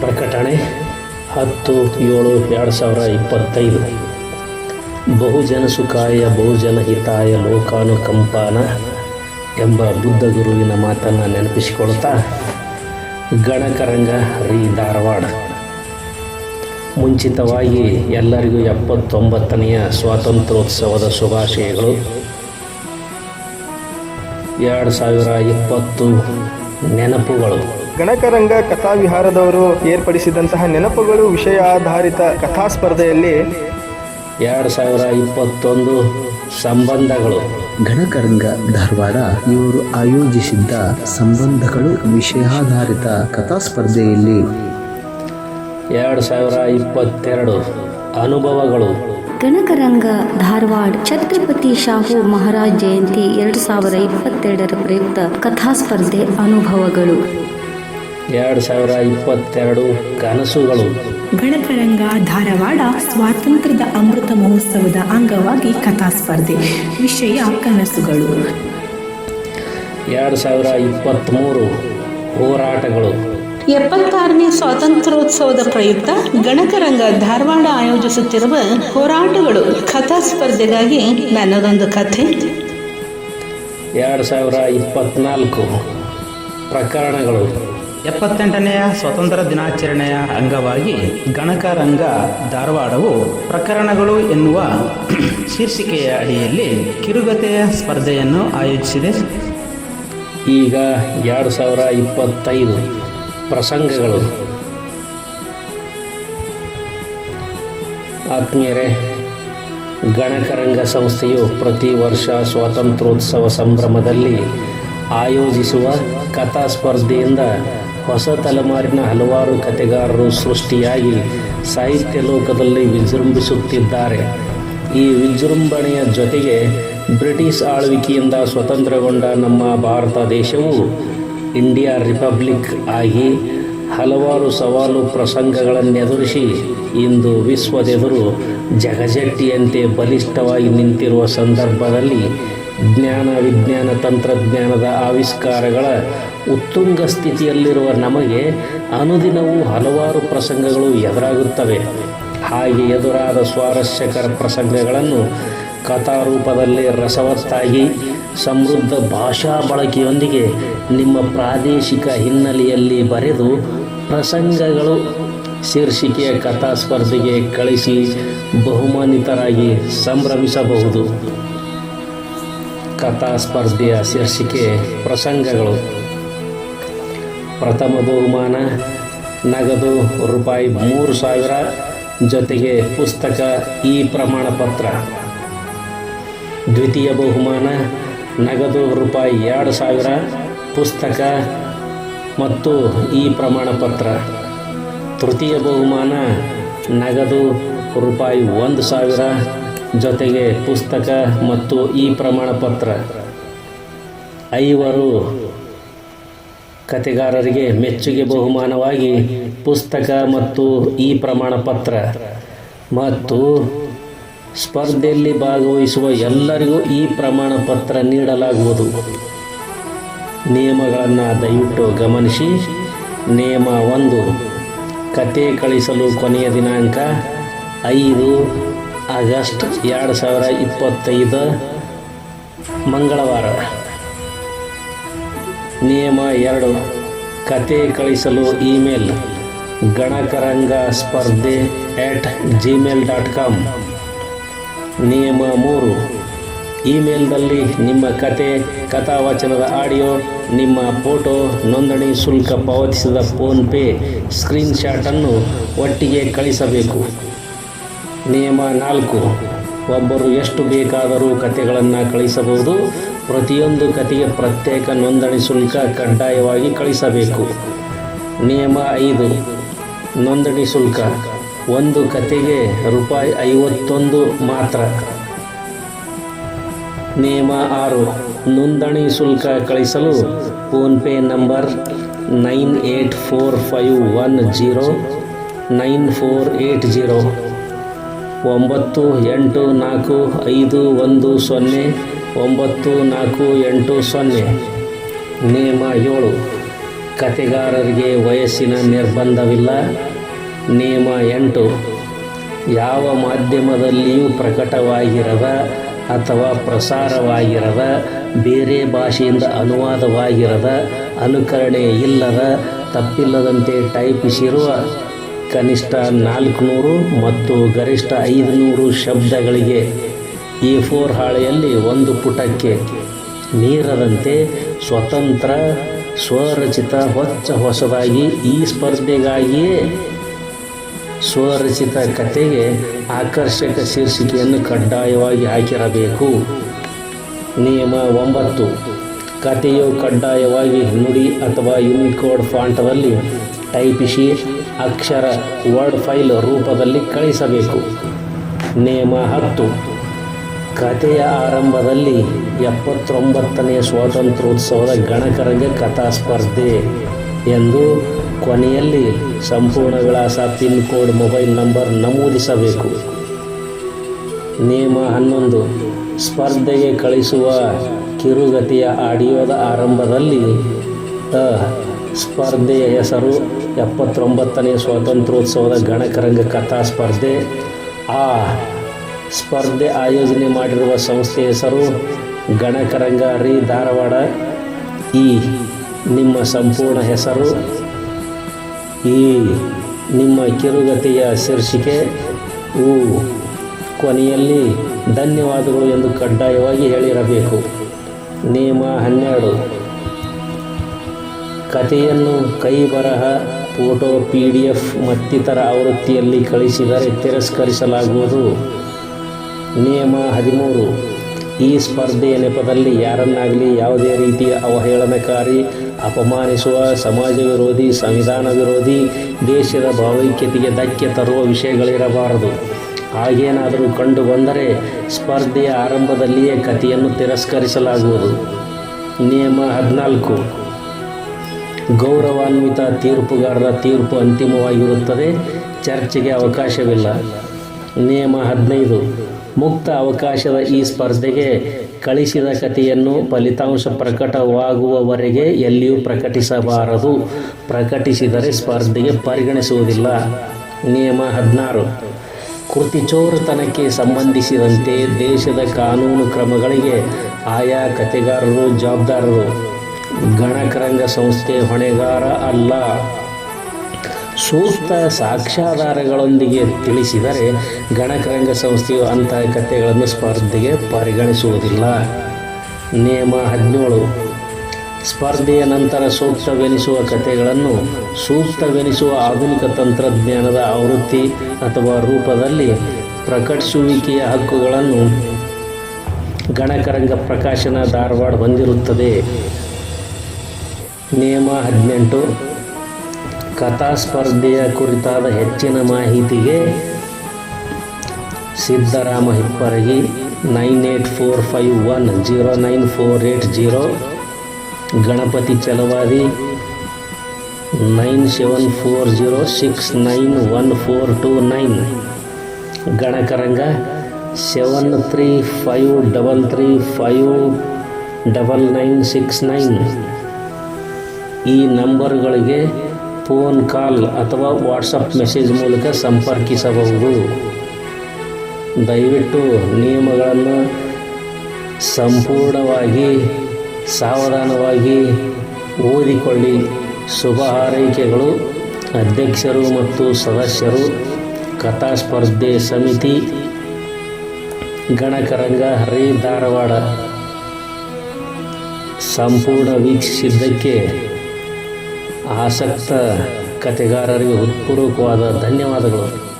ಪ್ರಕಟಣೆ ಹತ್ತು ಏಳು ಎರಡು ಸಾವಿರ ಇಪ್ಪತ್ತೈದು. ಬಹುಜನ ಸುಖಾಯ, ಬಹುಜನ ಹಿತಾಯ ಲೋಕಾನುಕಂಪಾನ ಎಂಬ ಬುದ್ಧ ಗುರುವಿನ ಮಾತನ್ನು ನೆನಪಿಸಿಕೊಳ್ತಾ ಗಣಕರಂಗ, ರೀ ಧಾರವಾಡ. ಮುಂಚಿತವಾಗಿ ಎಲ್ಲರಿಗೂ ಎಪ್ಪತ್ತೊಂಬತ್ತನೆಯ ಸ್ವಾತಂತ್ರ್ಯೋತ್ಸವದ ಶುಭಾಶಯಗಳು. ಎರಡು ಸಾವಿರ ಇಪ್ಪತ್ತು ನೆನಪುಗಳು. ಗಣಕರಂಗ ಕಥಾವಿಹಾರದವರು ಏರ್ಪಡಿಸಿದಂತಹ ನೆನಪುಗಳು ವಿಷಯ ಆಧಾರಿತ ಕಥಾ ಸ್ಪರ್ಧೆಯಲ್ಲಿ ಎರಡು ಸಾವಿರ ಇಪ್ಪತ್ತೊಂದು ಸಂಬಂಧಗಳು. ಗಣಕರಂಗ ಧಾರವಾಡ ಇವರು ಆಯೋಜಿಸಿದ್ದ ಸಂಬಂಧಗಳು ವಿಷಯಾಧಾರಿತ ಕಥಾ ಸ್ಪರ್ಧೆಯಲ್ಲಿ ಎರಡು ಸಾವಿರ ಇಪ್ಪತ್ತೆರಡು ಅನುಭವಗಳು. ಗಣಕರಂಗ ಧಾರವಾಡ ಛತ್ರಪತಿ ಶಾಹು ಮಹಾರಾಜ್ ಜಯಂತಿ ಎರಡು ಸಾವಿರ ಇಪ್ಪತ್ತೆರಡರ ಪ್ರಯುಕ್ತ ಕಥಾ ಸ್ಪರ್ಧೆ ಅನುಭವಗಳು. ಎರಡು ಸಾವಿರ ಇಪ್ಪತ್ತೆರಡು ಕನಸುಗಳು. ಗಣಕರಂಗ ಧಾರವಾಡ ಸ್ವಾತಂತ್ರ್ಯದ ಅಮೃತ ಮಹೋತ್ಸವದ ಅಂಗವಾಗಿ ಕಥಾ ಸ್ಪರ್ಧೆ ವಿಷಯ ಕನಸುಗಳು. ಎರಡು ಸಾವಿರ ಇಪ್ಪತ್ತ್ಮೂರು ಹೋರಾಟಗಳು. ಎಪ್ಪತ್ತಾರನೇ ಸ್ವಾತಂತ್ರ್ಯೋತ್ಸವದ ಪ್ರಯುಕ್ತ ಗಣಕರಂಗ ಧಾರವಾಡ ಆಯೋಜಿಸುತ್ತಿರುವ ಹೋರಾಟಗಳು ಕಥಾ ಸ್ಪರ್ಧೆಗಾಗಿ ನನ್ನದೊಂದು ಕಥೆ. ಎರಡು ಸಾವಿರ ಇಪ್ಪತ್ತ್ನಾಲ್ಕು ಪ್ರಕರಣಗಳು. ಎಪ್ಪತ್ತೆಂಟನೆಯ ಸ್ವಾತಂತ್ರ್ಯ ದಿನಾಚರಣೆಯ ಅಂಗವಾಗಿ ಗಣಕರಂಗ ಧಾರವಾಡವು ಪ್ರಕರಣಗಳು ಎನ್ನುವ ಶೀರ್ಷಿಕೆಯ ಅಡಿಯಲ್ಲಿ ಕಿರುಗತೆಯ ಸ್ಪರ್ಧೆಯನ್ನು ಆಯೋಜಿಸಿದೆ. ಈಗ ಎರಡು ಸಾವಿರ ಇಪ್ಪತ್ತೈದು ಪ್ರಸಂಗಗಳು. ಆತ್ಮೀಯರೇ, ಗಣಕರಂಗ ಸಂಸ್ಥೆಯು ಪ್ರತಿ ವರ್ಷ ಸ್ವಾತಂತ್ರ್ಯೋತ್ಸವ ಸಂಭ್ರಮದಲ್ಲಿ ಆಯೋಜಿಸುವ ಕಥಾ ಸ್ಪರ್ಧೆಯಿಂದ ಹೊಸ ತಲೆಮಾರಿನ ಹಲವಾರು ಕತೆಗಾರರು ಸೃಷ್ಟಿಯಾಗಿ ಸಾಹಿತ್ಯ ಲೋಕದಲ್ಲಿ ವಿಜೃಂಭಿಸುತ್ತಿದ್ದಾರೆ. ಈ ವಿಜೃಂಭಣೆಯ ಜೊತೆಗೆ ಬ್ರಿಟಿಷ್ ಆಳ್ವಿಕೆಯಿಂದ ಸ್ವತಂತ್ರಗೊಂಡ ನಮ್ಮ ಭಾರತ ದೇಶವು ಇಂಡಿಯಾ ರಿಪಬ್ಲಿಕ್ ಆಗಿ ಹಲವಾರು ಸವಾಲು ಪ್ರಸಂಗಗಳನ್ನೆದುರಿಸಿ ಇಂದು ವಿಶ್ವದೆದುರು ಜಗಜಟ್ಟಿಯಂತೆ ಬಲಿಷ್ಠವಾಗಿ ನಿಂತಿರುವ ಸಂದರ್ಭದಲ್ಲಿ ಜ್ಞಾನ ವಿಜ್ಞಾನ ತಂತ್ರಜ್ಞಾನದ ಆವಿಷ್ಕಾರಗಳ ಉತ್ತುಂಗ ಸ್ಥಿತಿಯಲ್ಲಿರುವ ನಮಗೆ ಅನುದಿನವೂ ಹಲವಾರು ಪ್ರಸಂಗಗಳು ಎದುರಾಗುತ್ತವೆ. ಹಾಗೆ ಎದುರಾದ ಸ್ವಾರಸ್ಯಕರ ಪ್ರಸಂಗಗಳನ್ನು ಕಥಾರೂಪದಲ್ಲಿ ರಸವತ್ತಾಗಿ ಸಮೃದ್ಧ ಭಾಷಾ ಬಳಕೆಯೊಂದಿಗೆ ನಿಮ್ಮ ಪ್ರಾದೇಶಿಕ ಹಿನ್ನೆಲೆಯಲ್ಲಿ ಬರೆದು ಪ್ರಸಂಗಗಳು ಶೀರ್ಷಿಕೆಯ ಕಥಾ ಸ್ಪರ್ಧೆಗೆ ಕಳಿಸಿ ಬಹುಮಾನಿತರಾಗಿ ಸಂಭ್ರಮಿಸಬಹುದು. ಕಥಾ ಸ್ಪರ್ಧೆಯ ಶೀರ್ಷಿಕೆ ಪ್ರಸಂಗಗಳು. ಪ್ರಥಮ ಬಹುಮಾನ, ನಗದು ರೂಪಾಯಿ ಮೂರು ಸಾವಿರ, ಜೊತೆಗೆ ಪುಸ್ತಕ ಈ ಪ್ರಮಾಣ ಪತ್ರ. ದ್ವಿತೀಯ ಬಹುಮಾನ, ನಗದು ರೂಪಾಯಿ ಎರಡು ಸಾವಿರ, ಪುಸ್ತಕ ಮತ್ತು ಈ ಪ್ರಮಾಣ ಪತ್ರ. ತೃತೀಯ ಬಹುಮಾನ, ನಗದು ರೂಪಾಯಿ ಒಂದು ಸಾವಿರ ಜೊತೆಗೆ ಪುಸ್ತಕ ಮತ್ತು ಈ ಪ್ರಮಾಣ ಪತ್ರ ಐವರು ಕತೆಗಾರರಿಗೆ ಮೆಚ್ಚುಗೆ ಬಹುಮಾನವಾಗಿ ಪುಸ್ತಕ ಮತ್ತು ಈ ಪ್ರಮಾಣ ಪತ್ರ ಮತ್ತು ಸ್ಪರ್ಧೆಯಲ್ಲಿ ಭಾಗವಹಿಸುವ ಎಲ್ಲರಿಗೂ ಈ ಪ್ರಮಾಣ ಪತ್ರ ನೀಡಲಾಗುವುದು. ನಿಯಮಗಳನ್ನು ದಯವಿಟ್ಟು ಗಮನಿಸಿ. ನಿಯಮ ಒಂದು ಕತೆ ಕಳಿಸಲು ಕೊನೆಯ ದಿನಾಂಕ ಐದು ಆಗಸ್ಟ್ ಎರಡು ಸಾವಿರ ಇಪ್ಪತ್ತೈದು ಮಂಗಳವಾರ. ನಿಯಮ ಎರಡು. ಕತೆ ಕಳಿಸಲು ಇಮೇಲ್ ಗಣಕರಂಗ ಸ್ಪರ್ಧೆ ಎಟ್ ಜಿಮೇಲ್ ಡಾಟ್ ಕಾಮ್. ನಿಯಮ ಮೂರು. ಇಮೇಲ್ನಲ್ಲಿ ನಿಮ್ಮ ಕತೆ, ಕಥಾವಚನದ ಆಡಿಯೋ, ನಿಮ್ಮ ಫೋಟೋ, ನೋಂದಣಿ ಶುಲ್ಕ ಪಾವತಿಸಿದ ಫೋನ್ಪೇ ಸ್ಕ್ರೀನ್ಶಾಟನ್ನು ಒಟ್ಟಿಗೆ ಕಳಿಸಬೇಕು. ನಿಯಮ ನಾಲ್ಕು. ಒಬ್ಬರು ಎಷ್ಟು ಬೇಕಾದರೂ ಕತೆಗಳನ್ನು ಕಳಿಸಬಹುದು. ಪ್ರತಿಯೊಂದು ಕತೆಗೆ ಪ್ರತ್ಯೇಕ ನೋಂದಣಿ ಶುಲ್ಕ ಕಡ್ಡಾಯವಾಗಿ ಕಳಿಸಬೇಕು. ನಿಯಮ ಐದು. ನೋಂದಣಿ ಶುಲ್ಕ ಒಂದು ಕತೆಗೆ ರೂಪಾಯಿ ಐವತ್ತೊಂದು ಮಾತ್ರ. ನಿಯಮ ಆರು. ನೋಂದಣಿ ಶುಲ್ಕ ಕಳಿಸಲು PhonePe number nine eight four five one zero nine four eight zero. ಒಂಬತ್ತು ಎಂಟು ನಾಲ್ಕು ಐದು ಒಂದು ಸೊನ್ನೆ ಒಂಬತ್ತು ನಾಲ್ಕು ಎಂಟು ಸೊನ್ನೆ. ನಿಯಮ ಏಳು. ಕತೆಗಾರರಿಗೆ ವಯಸ್ಸಿನ ನಿರ್ಬಂಧವಿಲ್ಲ. ನಿಯಮ ಎಂಟು. ಯಾವ ಮಾಧ್ಯಮದಲ್ಲಿಯೂ ಪ್ರಕಟವಾಗಿರದ ಅಥವಾ ಪ್ರಸಾರವಾಗಿರದ, ಬೇರೆ ಭಾಷೆಯಿಂದ ಅನುವಾದವಾಗಿರದ, ಅನುಕರಣೆ ಇಲ್ಲದ, ತಪ್ಪಿಲ್ಲದಂತೆ ಟೈಪಿಸಿರುವ ಕನಿಷ್ಠ ನಾಲ್ಕುನೂರು ಮತ್ತು ಗರಿಷ್ಠ ಐದುನೂರು ಶಬ್ದಗಳಿಗೆ ಈ ಫೋರ್ ಹಾಳೆಯಲ್ಲಿ ಒಂದು ಪುಟಕ್ಕೆ ನೀರದಂತೆ ಸ್ವತಂತ್ರ, ಸ್ವರಚಿತ, ಹೊಚ್ಚ ಹೊಸದಾಗಿ ಈ ಸ್ಪರ್ಧೆಗಾಗಿಯೇ ಸ್ವರಚಿತ ಕಥೆಗೆ ಆಕರ್ಷಕ ಶೀರ್ಷಿಕೆಯನ್ನು ಕಡ್ಡಾಯವಾಗಿ ಹಾಕಿರಬೇಕು. ನಿಯಮ ಒಂಬತ್ತು. ಕಥೆಯು ಕಡ್ಡಾಯವಾಗಿ ನುಡಿ ಅಥವಾ ಯುನಿಕೋಡ್ ಫಾಂಟದಲ್ಲಿ ಟೈಪಿಸಿ ಅಕ್ಷರ, ವರ್ಡ್ ಫೈಲ್ ರೂಪದಲ್ಲಿ ಕಳಿಸಬೇಕು. ನಿಯಮ ಹತ್ತು. ಕಥೆಯ ಆರಂಭದಲ್ಲಿ ಎಪ್ಪತ್ತೊಂಬತ್ತನೇ ಸ್ವಾತಂತ್ರ್ಯೋತ್ಸವದ ಗಣಕರಂಗ ಕಥಾ ಸ್ಪರ್ಧೆ ಎಂದು ಕೊನೆಯಲ್ಲಿ ಸಂಪೂರ್ಣ ವಿಳಾಸ ಪಿನ್ ಕೋಡ್ ಮೊಬೈಲ್ ನಂಬರ್ ನಮೂದಿಸಬೇಕು. ನಿಯಮ ಹನ್ನೊಂದು. ಸ್ಪರ್ಧೆಗೆ ಕಳಿಸುವ ಕಿರುಗತಿಯ ಆಡಿಯೋದ ಆರಂಭದಲ್ಲಿ ಸ್ಪರ್ಧೆಯ ಹೆಸರು ಎಪ್ಪತ್ತೊಂಬತ್ತನೇ ಸ್ವಾತಂತ್ರ್ಯೋತ್ಸವದ ಗಣಕರಂಗ ಕಥಾ ಸ್ಪರ್ಧೆ. ಆ ಸ್ಪರ್ಧೆ ಆಯೋಜನೆ ಮಾಡಿರುವ ಸಂಸ್ಥೆ ಹೆಸರು ಗಣಕರಂಗ ರೀ ಧಾರವಾಡ. ಈ ನಿಮ್ಮ ಸಂಪೂರ್ಣ ಹೆಸರು, ಈ ನಿಮ್ಮ ಕಿರುಗತೆಯ ಶೀರ್ಷಿಕೆ, ಊ ಕೊನೆಯಲ್ಲಿ ಧನ್ಯವಾದಗಳು ಎಂದು ಕಡ್ಡಾಯವಾಗಿ ಹೇಳಿರಬೇಕು. ನಿಯಮ ಹನ್ನೆರಡು. ಕಥೆಯನ್ನು ಕೈ ಬರಹ, ಫೋಟೋ, ಪಿ ಡಿ ಎಫ್ ಮತ್ತಿತರ ಆವೃತ್ತಿಯಲ್ಲಿ ಕಳಿಸಿದರೆ ತಿರಸ್ಕರಿಸಲಾಗುವುದು. ನಿಯಮ ಹದಿಮೂರು. ಈ ಸ್ಪರ್ಧೆಯ ನೆಪದಲ್ಲಿ ಯಾರನ್ನಾಗಲಿ ಯಾವುದೇ ರೀತಿಯ ಅವಹೇಳನಕಾರಿ, ಅಪಮಾನಿಸುವ, ಸಮಾಜ ವಿರೋಧಿ, ಸಂವಿಧಾನ ವಿರೋಧಿ, ದೇಶದ ಭಾವೈಕ್ಯತೆಗೆ ಧಕ್ಕೆ ತರುವ ವಿಷಯಗಳಿರಬಾರದು. ಹಾಗೇನಾದರೂ ಕಂಡು ಬಂದರೆ ಸ್ಪರ್ಧೆಯ ಆರಂಭದಲ್ಲಿಯೇ ಕಥೆಯನ್ನು ತಿರಸ್ಕರಿಸಲಾಗುವುದು. ನಿಯಮ ಹದಿನಾಲ್ಕು. ಗೌರವಾನ್ವಿತ ತೀರ್ಪುಗಾರರ ತೀರ್ಪು ಅಂತಿಮವಾಗಿರುತ್ತದೆ. ಚರ್ಚೆಗೆ ಅವಕಾಶವಿಲ್ಲ. ನಿಯಮ ಹದಿನೈದು. ಮುಕ್ತ ಅವಕಾಶದ ಈ ಸ್ಪರ್ಧೆಗೆ ಕಳಿಸಿದ ಕಥೆಯನ್ನು ಫಲಿತಾಂಶ ಪ್ರಕಟವಾಗುವವರೆಗೆ ಎಲ್ಲಿಯೂ ಪ್ರಕಟಿಸಬಾರದು. ಪ್ರಕಟಿಸಿದರೆ ಸ್ಪರ್ಧೆಗೆ ಪರಿಗಣಿಸುವುದಿಲ್ಲ. ನಿಯಮ ಹದಿನಾರು. ಕೃತಿಚೋರತನಕ್ಕೆ ಸಂಬಂಧಿಸಿದಂತೆ ದೇಶದ ಕಾನೂನು ಕ್ರಮಗಳಿಗೆ ಆಯಾ ಕತೆಗಾರರು ಜವಾಬ್ದಾರರು. ಗಣಕರಂಗ ಸಂಸ್ಥೆ ಹೊಣೆಗಾರ ಅಲ್ಲ. ಸೂಕ್ತ ಸಾಕ್ಷ್ಯಾಧಾರಗಳೊಂದಿಗೆ ತಿಳಿಸಿದರೆ ಗಣಕರಂಗ ಸಂಸ್ಥೆಯು ಅಂತಹ ಕಥೆಗಳನ್ನು ಸ್ಪರ್ಧೆಗೆ ಪರಿಗಣಿಸುವುದಿಲ್ಲ. ನಿಯಮ ಹದಿನೇಳು. ಸ್ಪರ್ಧೆಯ ನಂತರ ಸೂಕ್ತವೆನಿಸುವ ಕಥೆಗಳನ್ನು ಸೂಕ್ತವೆನಿಸುವ ಆಧುನಿಕ ತಂತ್ರಜ್ಞಾನದ ಆವೃತ್ತಿ ಅಥವಾ ರೂಪದಲ್ಲಿ ಪ್ರಕಟಿಸುವಿಕೆಯ ಹಕ್ಕುಗಳನ್ನು ಗಣಕರಂಗ ಪ್ರಕಾಶನ ಧಾರವಾಡ ಹೊಂದಿರುತ್ತದೆ. ನಿಯಮ ಹದಿನೆಂಟು. ಕಥಾ ಸ್ಪರ್ಧೆಯ ಕುರಿತಾದ ಹೆಚ್ಚಿನ ಮಾಹಿತಿಗೆ Siddarama Hipparagi nine eight four five one zero nine four eight zero. Ganapati Chalavadi nine seven four zero six nine one four two nine. Ganakaranga seven three five double three five double nine six nine. ಈ ನಂಬರ್ಗಳಿಗೆ phone call ಅಥವಾ WhatsApp message ಮೂಲಕ ಸಂಪರ್ಕಿಸಬಹುದು. ದಯವಿಟ್ಟು ನಿಯಮಗಳನ್ನು ಸಂಪೂರ್ಣವಾಗಿ, ಸಾವಧಾನವಾಗಿ ಓದಿಕೊಳ್ಳಿ. ಶುಭ ಹಾರೈಕೆಗಳು. ಅಧ್ಯಕ್ಷರು ಮತ್ತು ಸದಸ್ಯರು, ಕಥಾ ಸ್ಪರ್ಧೆ ಸಮಿತಿ, ಗಣಕರಂಗ, ಹರಿ ಧಾರವಾಡ. ಸಂಪೂರ್ಣ ವೀಕ್ಷಿಸಿದ್ದಕ್ಕೆ ಆಸಕ್ತ ಕತೆಗಾರರಿಗೆ ಹೃತ್ಪೂರ್ವಕವಾದ ಧನ್ಯವಾದಗಳು.